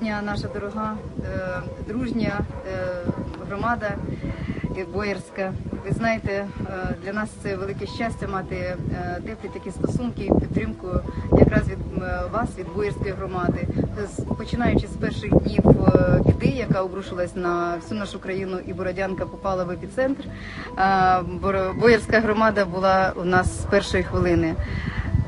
присутня наша дорога, е, дружня е, громада е, боярська. Ви знаєте, для нас це велике щастя мати теплі такі стосунки і підтримку якраз від вас, від боярської громади. Починаючи з перших днів біди, яка обрушилась на всю нашу країну, і Бородянка попала в епіцентр. Боярська громада була у нас з першої хвилини.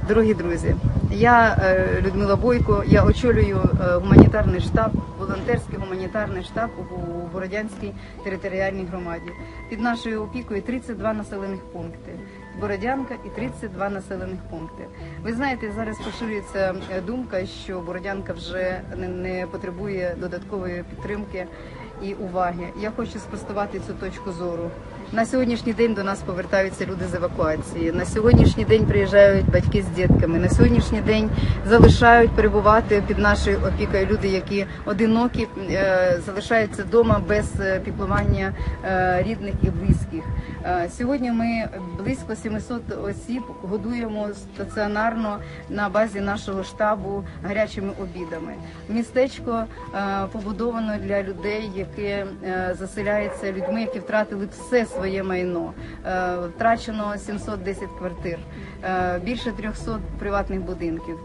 Дорогі друзі, я е, Людмила Бойко, я очолюю е, гуманітарний штаб, волонтерський гуманітарний штаб у Бородянській територіальній громаді. Під нашою опікою 32 населених пункти. Бородянка і 32 населених пункти. Ви знаєте, зараз поширюється е, думка, що Бородянка вже не, не потребує додаткової підтримки і уваги. Я хочу спростувати цю точку зору. На сьогоднішній день до нас повертаються люди з евакуації. На сьогоднішній день приїжджають батьки з дітками. На сьогоднішній день залишають перебувати під нашою опікою люди, які одинокі е, залишаються вдома без е, піклування е, рідних і близьких. Сьогодні ми близько 700 осіб годуємо стаціонарно на базі нашого штабу гарячими обідами. Містечко побудовано для людей, які е, заселяються людьми, які втратили все своє майно. Е, Втрачено 710 квартир, е, більше 300 приватних будинків.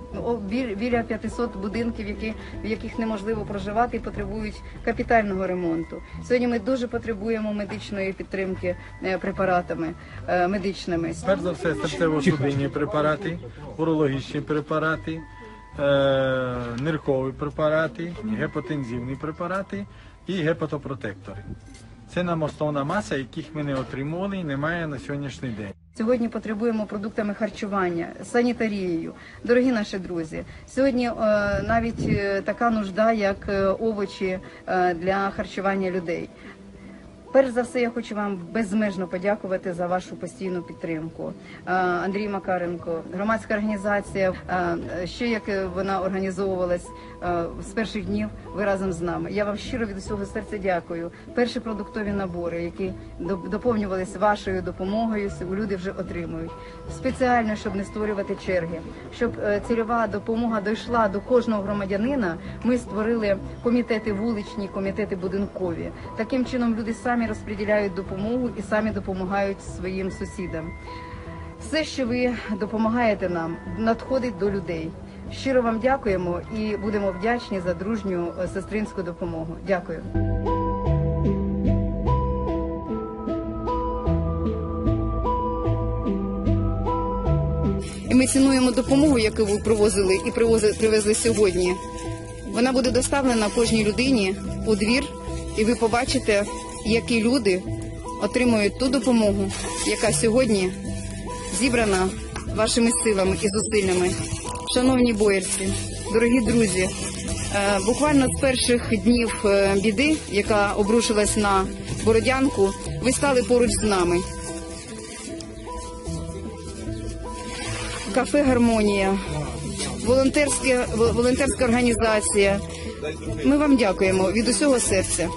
Бі- біля 500 будинків, які в яких неможливо проживати і потребують капітального ремонту. Сьогодні ми дуже потребуємо медичної підтримки е, препаратами медичними. Перш за все, серцево-судинні препарати, урологічні препарати, ниркові препарати, гепатензивні препарати і гепатопротектори. Це нам основна маса, яких ми не отримували і немає на сьогоднішній день. Сьогодні потребуємо продуктами харчування, санітарією. Дорогі наші друзі, сьогодні е, навіть е, така нужда, як е, овочі для харчування людей. Перш за все, я хочу вам безмежно подякувати за вашу постійну підтримку. Е, Андрій Макаренко, громадська організація. е, Ще як вона організовувалась е, з перших днів, ви разом з нами. Я вам щиро від усього серця дякую. Перші продуктові набори, які доповнювалися вашою допомогою, люди вже отримують. Спеціально, щоб не створювати черги, щоб цільова допомога дійшла до кожного громадянина. Ми створили комітети вуличні, комітети будинкові. Таким чином люди самі розподіляють допомогу і самі допомагають своїм сусідам. Все, що ви допомагаєте нам, надходить до людей. Щиро вам дякуємо і будемо вдячні за дружню е, сестринську допомогу. Дякую. І ми цінуємо допомогу, яку ви привозили і привезли сьогодні. Вона буде доставлена кожній людині у двір, і ви побачите, які люди отримують ту допомогу, яка сьогодні зібрана вашими силами і зусиллями. Шановні боярці, дорогі друзі, е, буквально з перших днів е, біди, яка обрушилась на Бородянку, ви стали поруч з нами. Кафе Гармонія, волонтерська, волонтерська організація. Ми вам дякуємо від усього серця.